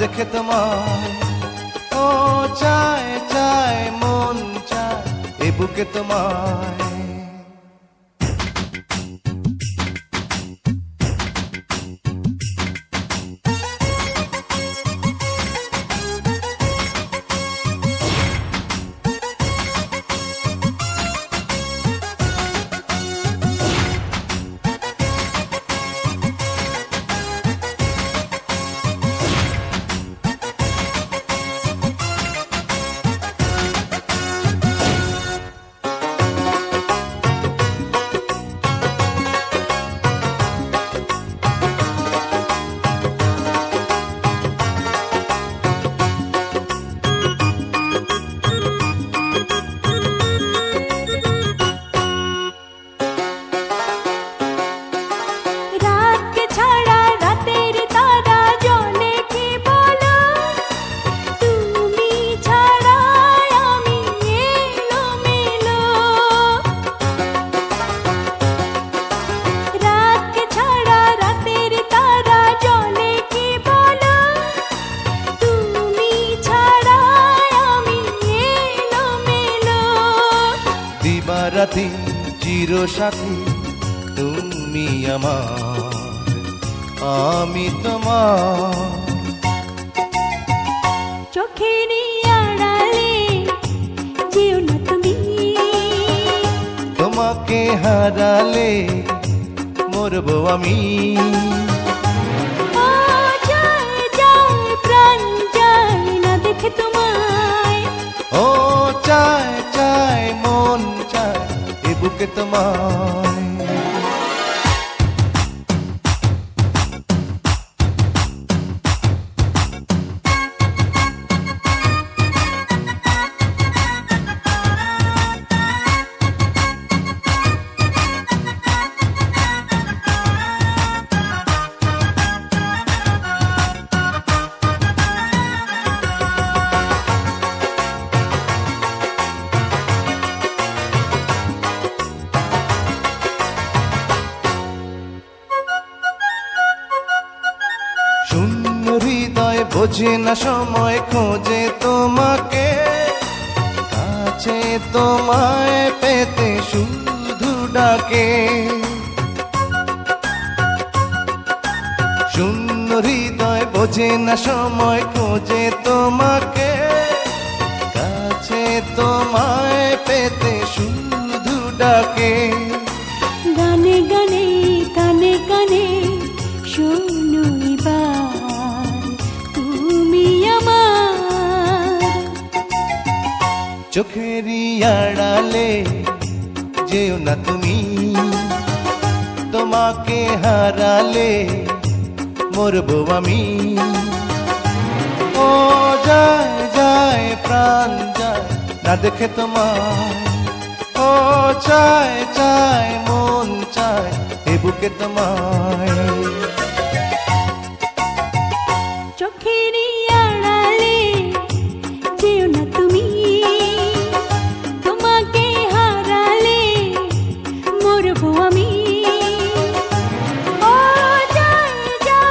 দেখে তোমায় ও চায় চায় মন চায় এ বুকে তোমায়। দিবারাতি চির সাথী তুমি আমার আমি তোমার। চোখের আড়ালে যেও না তুমি। তোমাকে হারালে মরবো আমি। ও বুকে তোমায় বোঝে না সময়, খোঁজে তোমাকে। কাছে তোমায় পেতে শুধু ডাকে। শূন্য হৃদয় বোঝে না সময়, খোঁজে তোমাকে। কাছে তোমায় পেতে শুধু ডাকে। চোখেরই আড়ালে যেও না তুমি। তোমাকে হারালে মরবো আমি। ও যায় যায়, প্রাণ যায় না দেখে তোমার ও চায় চায়, মন চায় এ বুকে তোমায়।